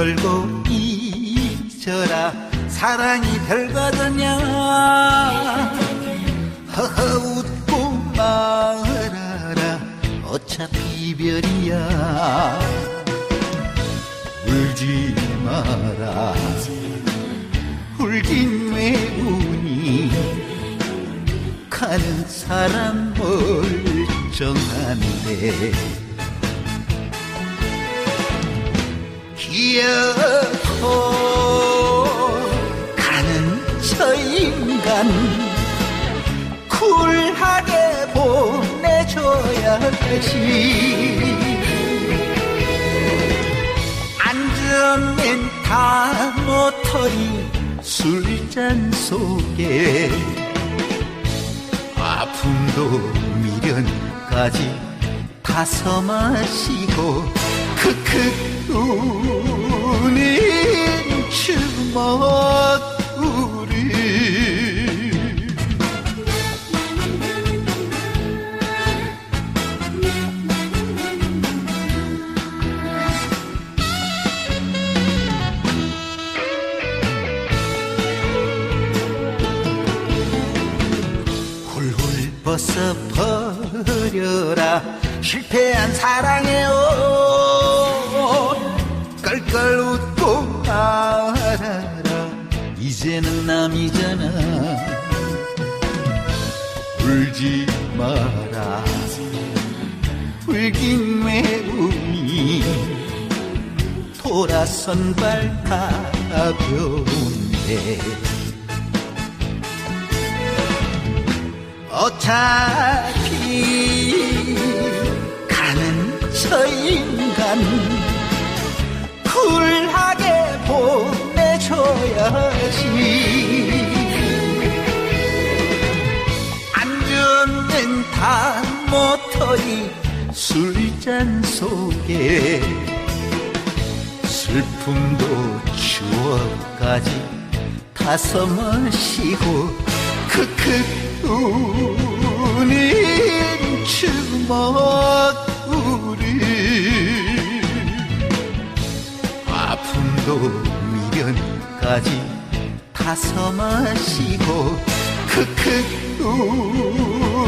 털고 잊어라. 사랑이 별거더냐. 허허 웃고 말아라 어차피 별이야. 울지 마라. 울긴 왜 우니 가는 사람 멀쩡한데 쿨하게 보내줘야지. 안전맨 다 모터리 술잔 속에 아픔도 미련까지 다서 마시고 크크 우는 벗어 버려라. 실패한 사랑의 옷. 깔깔 웃고 말아라. 이제는 남이잖아. 울지 마라. 울긴 왜 우니 돌아선 발 가벼운데 어차피 가는 저 인간 쿨하게 보내줘야지. 안전은 다 모터리 술잔 속에 슬픔도 추억까지 다서 마시고 크크 우는 주먹 우리 아픔도 미련까지 다서 마시고 크크 우